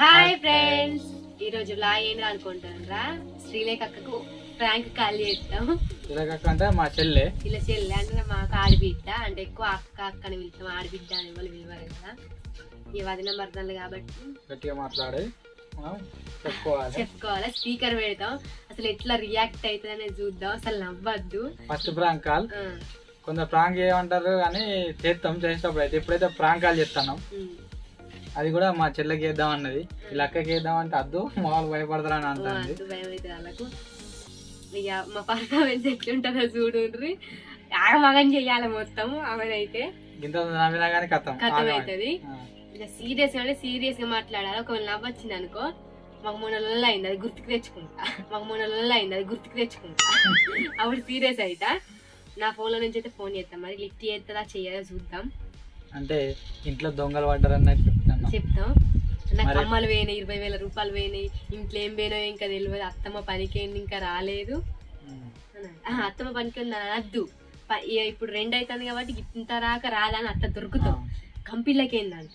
Hi friends ఈ రోజు లా ఏంటి అనుకుంటారా శ్రీలేఖ అక్కకు ప్రాంక్ కాల్ చేస్తాం ఇలాగ అంటే మా చెల్లె. ఇలా చెల్లి అంటే మాకు ఆడబిడ్డ. అంటే ఎక్కువ అక్క అక్కని పిలుస్తాం ఆడబిడ్డ అని వాళ్ళు పిలవరు కదా. ఈ వదిన మర్దనలు కాబట్టి గట్టిగా మాట్లాడి. చెప్పుకోవాలి. చెప్పుకోవాలి? స్పీకర్ పెడతాం. అసలు ఎట్లా రియాక్ట్ అవుతుంది అనేది చూద్దాం. అసలు నవ్వద్దు. ఫస్ట్ ప్రాంక్ కాల్ కొందరు ప్రాంక్ చేయమంటారు కానీ చేస్తాం. చేసేటప్పుడు అయితే ఎప్పుడైతే ప్రాంక్ కాల్. అది కూడా మా చెల్లెకి వేద్దాం అన్నది. వీళ్ళ అక్కకి వేద్దాం అంటే అద్దు మామూలు భయపడతారని ఓ, అంటుంది. భయం అవుతుంది వాళ్ళకు. ఇక మా పర్ఫార్మెన్స్ ఎట్లుంటుందో చూడుండ్రి. ఆగమగం చెయ్యాలి మొత్తం ఆమెనైతే. ఇంత నవ్వినా కానీ కథం. కథం అవుతుంది ఇక సీరియస్గా అంటే సీరియస్గా మాట్లాడాలి. ఒకవేళ నవ్వు వచ్చింది అనుకో మాకు మూడు నెలలు అయింది అది గుర్తుకు తెచ్చుకుంటా. మాకు మూడు నెలలు అయింది అది గుర్తుకు తెచ్చుకుంటా. అప్పుడు సీరియస్ అయితా. నా ఫోన్లో నుంచి అయితే ఫోన్ చేస్తాం. మరి లిఫ్ట్ చేస్తుందా చెయ్యదా చూద్దాం. అంటే ఇంట్లో దొంగలు పడ్డారు అన్నట్టు చెప్తాం. నాకు అమ్మలు పోయినాయి ఇరవై వేల రూపాయలు పోయినాయి ఇంట్లో ఏం పోయినాయో ఇంకా తెలియదు అత్తమ్మ పనికి ఇంకా రాలేదు. అత్తమ్మ పనికి అనద్దు. ఇప్పుడు రెండు అవుతుంది కాబట్టి ఇంత రాక రాదా అని అత్త దొరుకుతాం. కంపెనీలకి ఏందంట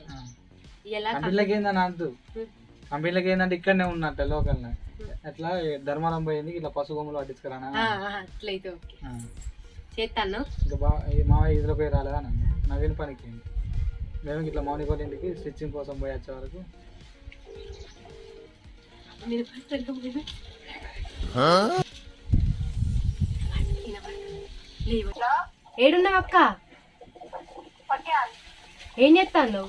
ఇలా కంపెనీలకి ఏందని ఉం. కంపెనీలకి ఏంటంటే ఇక్కడనే ఉన్నట్ట లోకల్ ఎట్లా ధర్మారం పోయింది ఇట్లా పట్టించుకురానా? ఆ, ఆ, అట్లయితే ఓకే. చేస్తాను ఇంకా మామయ్య ఇదిలో పోయి రాలేదా నవీన్ పనికి మేము ఇట్లా మౌని వాళ్ళ ఇంటికి స్టిచ్చింగ్ కోసం పోయి వచ్చే వరకు. ఏడున్నావు అక్క? ఏం చేస్తాను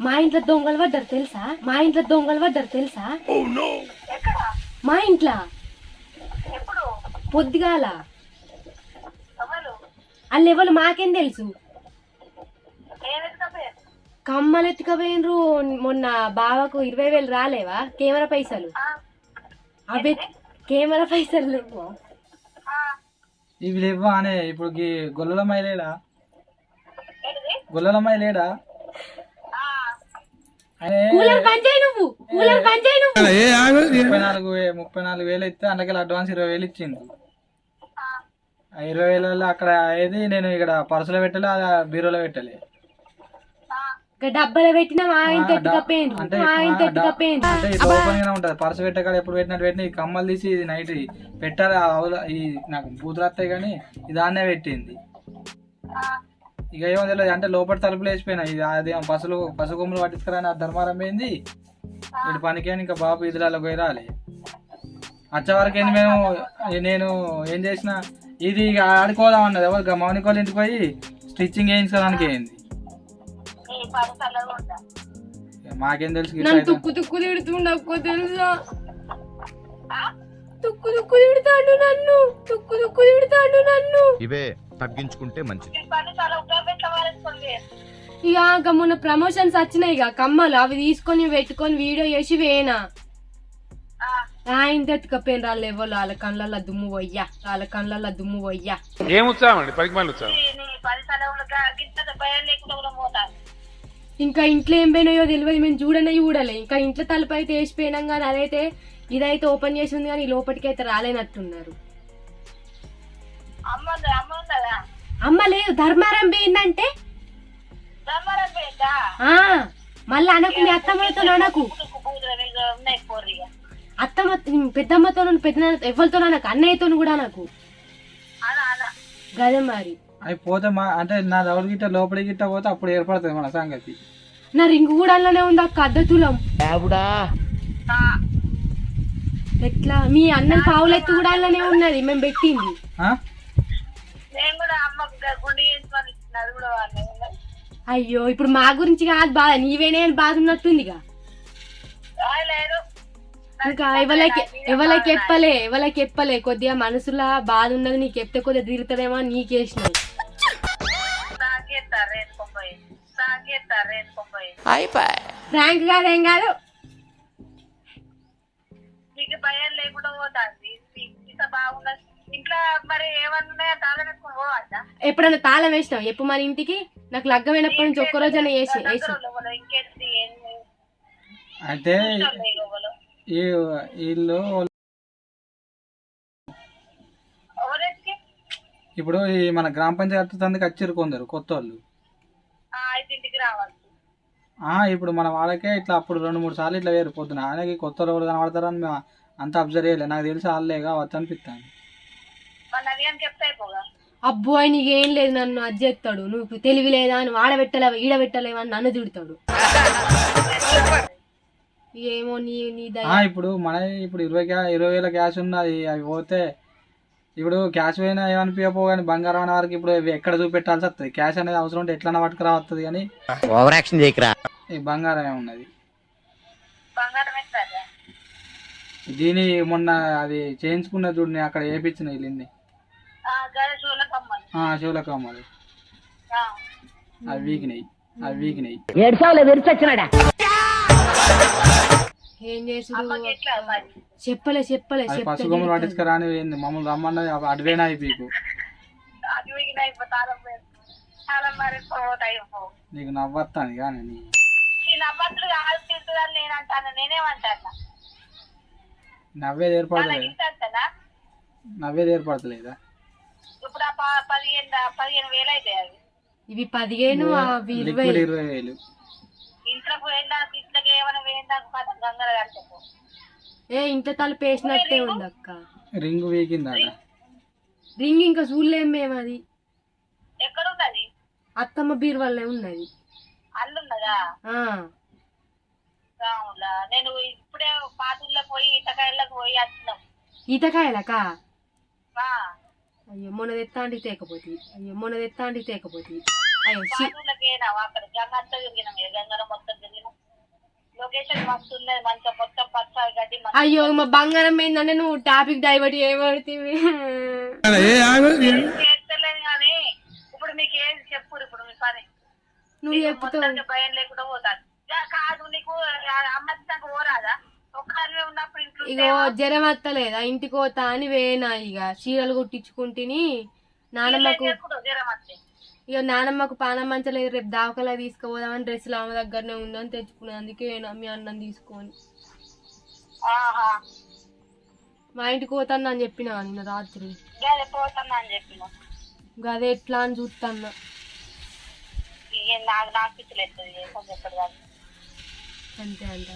మా ఇంట్లో దొంగలు పడ్డారు తెలుసా? మా ఇంట్లో దొంగలు పడ్డారు తెలుసా? మా ఇంట్లో? పొద్దుగాల? వాళ్ళు ఎవరు మాకేం తెలుసు? కమ్మలు ఎత్తుకపోయినరు మొన్న బావకు ఇరవై వేలు రాలేవా? కెమెరా పైసలు? అవే కెమెరా పైసలు లేవు. ఇవి లేవా అనే ఇప్పుడు గొల్లలమ్మాయి లేడా? గొల్లలమ్మాయి లేడా? అనే కూలర్ పని చేయి నువ్వు. కూలర్ పని చేయి నువ్వు. ముప్పై నాలుగు ముప్పై నాలుగు వేలు ఇస్తే అందుకే అడ్వాన్స్ ఇరవై వేలు ఇచ్చిండు. ఆ. ఇరవై వేల అక్కడ ఏది నేను ఇక్కడ పర్సులో పెట్టలే బీరోలో పెట్టలే. డబ్బాలో పెట్టినా మా అంటే మా ఉంటది. పర్సు పెట్టకాడ ఎప్పుడు పెట్టినట్టు పెట్టిన ఈ కమ్మలు తీసి ఇది నైట్ పెట్టాలి ఆ ఈ నాకు బూతులు వస్తాయి కానీ ఇది దాన్నే పెట్టింది. ఇక ఏమో తెలియదు. అంటే లోపల తలుపులు వేసిపోయినా. ఇది అది పసులు పసు కొమ్ములు పట్టించుకురా ధర్మారం పోయింది. ఇటు పనికి ఇంకా బాబు ఇదిలో పోయి రాలి. వచ్చే వరకు ఏంది మేము నేను ఏం చేసిన ఇది ఇక ఆడుకోదాం అన్నది. ఎవరు గా మౌనిక వాళ్ళ ఇంటికి పోయి స్టిచ్చింగ్ వేయించుకోవడానికి అయింది మాకేం తెలుసు నన్ను. తుక్కు తుక్కు తిడుతుండకు తెలుసా? తుక్కు తుక్కు తిడతాడు నన్ను. తుక్కు తుక్కు తిడతాడు నన్ను. ఇవే తగ్గించుకుంటే మంచిది. ఇక మొన్న ప్రమోషన్స్ వచ్చినాయి ఇక కమ్మలు. అవి తీసుకొని పెట్టుకొని వీడియో చేసి వేనా ఆ. ఇంత ఎత్తుకపోయిన వాళ్ళు ఎవరు వాళ్ళ కళ్ళల్లో దుమ్ము పోయ్యా. వాళ్ళ కళ్ళల్లో దుమ్ము పోయ్యా. ఏం ఉత్సాహం అండి? మళ్ళీ ఉత్సాహం? ఇంకా ఇంట్లో ఏం పోయినాయో తెలియదు మేము చూడనే చూడలే. ఇంకా ఇంట్లో తలుపు అయితే వేసిపోయినాం కానీ అదైతే ఇదైతే ఓపెన్ చేసి ఉంది కానీ లోపలికి అయితే రాలేనట్టున్నారు. అమ్మ లేదు ధర్మారం పోయిందంటే? మళ్ళీ అనకు మీ అత్తమ్మతో అనకు. అత్తమ్మ పెద్దమ్మతో పెద్ద ఎవరితో అనకు అన్నయ్యతో కూడా నాకు గదే మరి. అవి పోతే మా అంటే నా రౌల్ గిట్ట లోపలి గిట్ట పోతే అప్పుడు ఏర్పడుతుంది మన సంగతి. నా రింగు కూడా అలానే ఉంది అక్క అద్దతులం ఎట్లా? మీ అన్నం పావులెత్తు కూడా అలానే ఉన్నది మేము పెట్టింది. ఆ? అయ్యో ఇప్పుడు మా గురించి కాదు బాధ నీవేనే అని బాధ ఉన్నట్టుందిగా. ఇంకా ఎవరికి ఎవరికి చెప్పలే ఎవరికి చెప్పలే కొద్దిగా మనసులో బాధ ఉన్నది నీకు చెప్తే కొద్దిగా తీరుతుందేమో అని నీకేసినాయి ఫ్రాంక్ కాదేం కాదు మీకు భయం లేకుండా పోతుంది బాగున్నది ఇంట్లో మరి ఏమన్నా తాళం వేసుకొని పోవచ్చా ఎప్పుడన్నా తాళం వేసినావు ఎప్పుడు మన ఇంటికి నాకు లగ్గమైనప్పటి నుంచి ఒక్క రోజైనా వేసి వేసి ఈ వీళ్ళు ఇప్పుడు ఈ మన గ్రామ పంచాయతీ తందుకు వచ్చారు కొందరు కొత్త వాళ్ళు ఇప్పుడు మన వాళ్ళకే ఇట్లా అప్పుడు రెండు మూడు సార్లు ఇట్లా వేరు పొద్దున. ఆయనకి కొత్త రోజులు కనబడతారని మేము అంత అబ్జర్వ్ చేయలేదు నాకు తెలిసి వాళ్ళేగా వచ్చు అనిపిస్తాను అబ్బో ఆయన నీకేం లేదు నన్ను అది చేస్తాడు. నువ్వు తెలివి లేదా అని వాడబెట్టలేవా ఈడబెట్టలేవా అని నన్ను తిడతాడు. ఏమో నీ నీ ఇప్పుడు మన ఇప్పుడు ఇరవై క్యా ఇరవై వేల క్యాష్ ఉన్నది అవి పోతే ఇప్పుడు క్యాష్ పోయినా ఏమనిపించపో కానీ బంగారం అనే వారికి ఇప్పుడు ఎక్కడ చూపెట్టాల్సి వస్తుంది? క్యాష్ అనేది అవసరం ఉంటే ఎట్లన్నా పట్టుకురా వస్తుంది కానీ ఓవర్ యాక్షన్ చేయకరా. ఈ బంగారం ఏమున్నది దీని మొన్న అది చేయించుకున్న చూడు నేను అక్కడ వేయించిన ఇల్లుంది గద చూల కమ్మలు. శివుల కమ్మలు. ఆ. అవి వీకినాయి. అవి వీకినాయి. ఏం చేసుడు అమ్మకి ఎట్లా మరి? చెప్పలే చెప్పలే పసుగొమ్మలు తిడతాడు. పట్టించుకురాని పోయింది. మమ్మల్ని రమ్మన్నది అటువేనా అయిపోయి నీకు నవ్వత్తాను కానీ నవ్వేది అంతనా? నవ్వేది ఏర్పడతలేదా? ఇప్పుడు పదిహేను వేలు అయితే ఇవి పదిహేను ఇరవై ఇరవై వేలు. ఇంట్లో ఇంట్లోకి ఏమైనా గంగర కట్టకు ఏ ఇంత తలుపు వేసినట్టే ఉంది అక్క. రింగ్ వీకిందాట రింగ్. ఇంకా చూడలేం మేము అది. ఎక్కడ ఉన్నది అత్తమ్మ బీర్ వల్లే ఉన్నది. అల్లున్నదా? ఆ. రాములా నేను ఇప్పుడే పాతుల్లోకి పోయి ఈతకాయలకు పోయి వచ్చినాం ఈతకాయలకా? ఆ, అయ్యో మొన్న తెత్తాంటి తేకపోతే. అయ్యో మొన్న తెత్తాంటి తేకపోతే. అయ్యో పాతుల్లోకి పోయినాం అక్కడ? గంగంతా తిరిగినాం ఇక గంగలో మొత్తం తిరిగినాం. మొత్తం గడ్డి అయ్యో మా బంగారం ఏందంటే నువ్వు టాపిక్ డైవర్ట్ చేయబడుతుంది చేస్తలేదు కానీ ఇప్పుడు మీకు ఏది చెప్పు ఇప్పుడు మీ పని? నువ్వు నీకు చెప్తావు. మొత్తానికి భయం లేకుండా యా, కాదు నీకు ఒక్కరివే ఉన్నప్పుడు ఇంట్లో ఇగో జ్వరం వస్తలేదా ఇంటికి పోతా అని వేనా ఇక చీరలు కుట్టించుకుంటుని నానమ్మకు జ్వరం వస్తే? ఇక నానమ్మకు పానం మంచలేదు రేపు దావకలా తీసుకుపోదామని డ్రెస్సులు ఆమె దగ్గరనే ఉందని తెచ్చుకున్నాను అందుకే మీ అన్నం తీసుకొని. ఆహా. మా ఇంటికి పోతాను అని చెప్పిన నిన్న రాత్రి. గదే గదే ఎట్లా అని కాదు. అంతే అంట.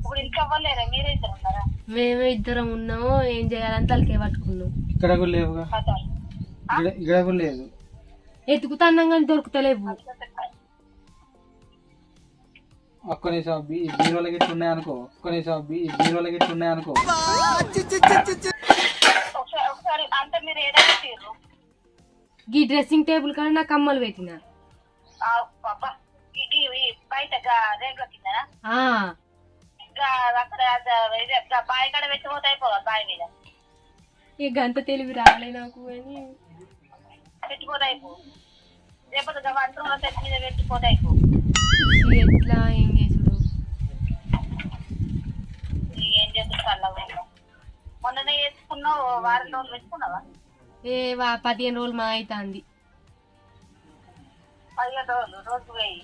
ఇప్పుడు ఇంకా అవ్వలేరా మీరే ఇద్దరు ఉన్నారా? మేమే ఇద్దరం ఉన్నాము. ఏం చేయాలని తలకే పట్టుకున్నాం. ఇక్కడ కూడా లేవుగా? ఇక్కడ- ఇక్కడ కూడా లేదు. ఎతుకుతాన్నాం కానీ దొరుకుతలేవు. ఒక్క నిమిషం బీ బీరోలకి ఇట్లా ఉన్నాయి అనుకో. ఒక్క నిమిషం బీ బీరోలకి ఇట్లా ఉన్నాయి అనుకో. ఒకసారి ఒకసారి అంటే మీరు ఏదైనా తీరు ఈ డ్రెస్సింగ్ టేబుల్ కానీ నా కమ్మలు పెట్టిన అబ్బా. ఈ- ఈ- ఈ బయట కిందనా? ఆ, అక్కడ బావి కాడ పెట్టిపోతే అయిపోదా బావి మీద? ఈ గంట తెలివి రాలే నాకు అని. పెట్టిపోతే అయిపో సెట్ మీద పెట్టిపోతే అయిపో ఇది ఎట్లా ఏం చేసుడు ఏం మొన్ననే వేసుకున్నావు వారం రోజులు పెట్టుకున్నావా? ఏ పదిహేను రోజులు మా అవుతుంది పదిహేను రోజులు రోజు వెయ్యి.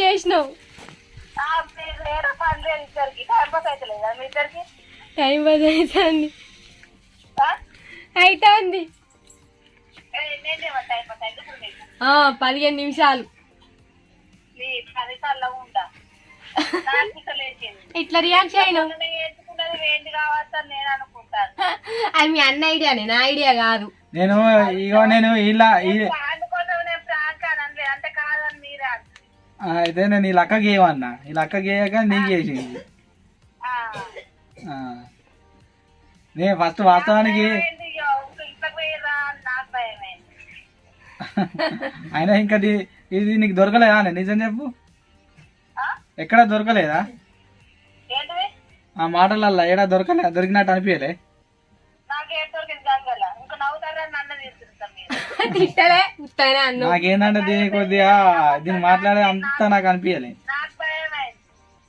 చేసినావు? పని లేదు ఇద్దరికి. టైం పాస్ పది అవుతుంది. ఆ? అవుతుంది. నేను పదిహేను నిమిషాలు. ఇట్లా రియాక్ట్ నేను నేను అనుకుంటాను. అది మీ అన్న ఐడియానే నా ఐడియా కాదు. నేను ఇగో నేను ఇలా అయితే నేను ఈ లక్క గేయమన్నా ఈ లక్క గేయక నీకు చేసింది. నేను ఫస్ట్ వాస్తవానికి అయినా ఇంకా ది- ఇది నీకు దొరకలేదా నిజం చెప్పు? ఎక్కడ దొరకలేదా? ఆ మాటలల్లా ఏడా దొరకలే దొరికినట్టు అనిపించలే తిట్టలే ఉత్తనే అన్ను. నాకేందంటే కొద్దిగా దీన్ని మాట్లాడే అంతా నాకు అనిపించాలి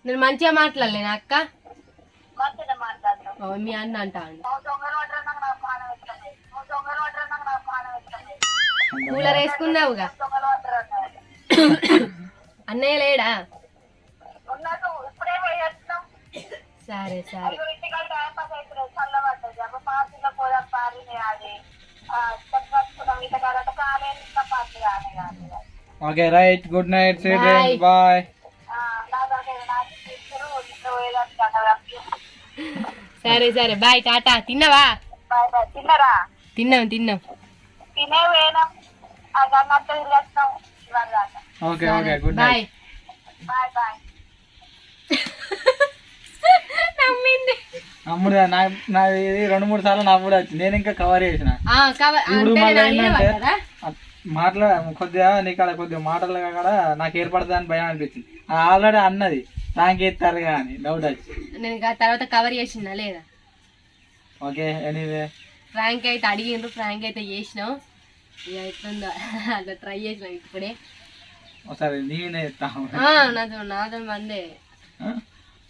నేను మంచిగా మాట్లాడలేను అక్క? మీ అన్న అంట కూలర్ వేసుకున్నావుగా? అన్నయ్య లేడా? సరే సరే. ఇంటికాడ టైం పాస్ అవుతుంది చల్లబడ్డది అప్పుడు పార్టీలో పోదాం పారిని అది చెప్పచ్చుకున్నాం ఇంతకాలంటే కాలేదు ఇంకా పార్టీ కానీ కానీ okay right good night see Bye. Bye నా దగ్గర నాకు తీసుకురు ఇంట్లో పోయేదానికి సరే సరే బాయ్ టాటా తిన్నావా బాయ్ బాయ్ తిన్నరా తిన్నాం తిన్నాం తినే పోయినాం ఆ గన్నంతా తిరిగేస్తున్నాం ఇవాళ దాకా okay okay good bye night bye bye అమ్ముడు నా నా ఇది రెండు మూడు సార్లు నా కూడా వచ్చింది. నేను ఇంకా కవర్ చేసిన. ఇప్పుడు మళ్ళీ ఏంటంటే? మాట్లా కొద్దిగా నీకు అక్కడ కొద్దిగా మాటలు కూడా నాకు ఏర్పడుతుంది అని భయం అనిపించింది. ఆల్రెడీ అన్నది. నాకు ఎత్తారు కానీ డౌట్ వచ్చి. నేను తర్వాత కవర్ చేసిందా లేదా? ఓకే ఎనీవే ఫ్రాంక్ అయితే అడిగిండ్రు ఫ్రాంక్ అయితే చేసినాం. ఇక ఎట్లుందో అట్లా ట్రై చేసినాం ఇప్పుడే. ఒకసారి నేనే నాతో నాతో మందే.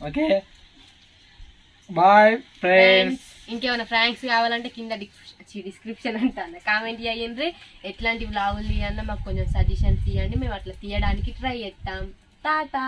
ఓకే. బాయ్ ఫ్రెండ్స్ ఇంకేమైనా ఫ్రాంక్స్ కావాలంటే కింద డిస్క్రిప్షన్ అంటాను కామెంట్ చేయండి ఎట్లాంటి బ్లాగులు తీయన్నా మాకు కొంచెం సజెషన్స్ ఇవ్వండి మేము అట్లా తీయడానికి ట్రై చేస్తాం టాటా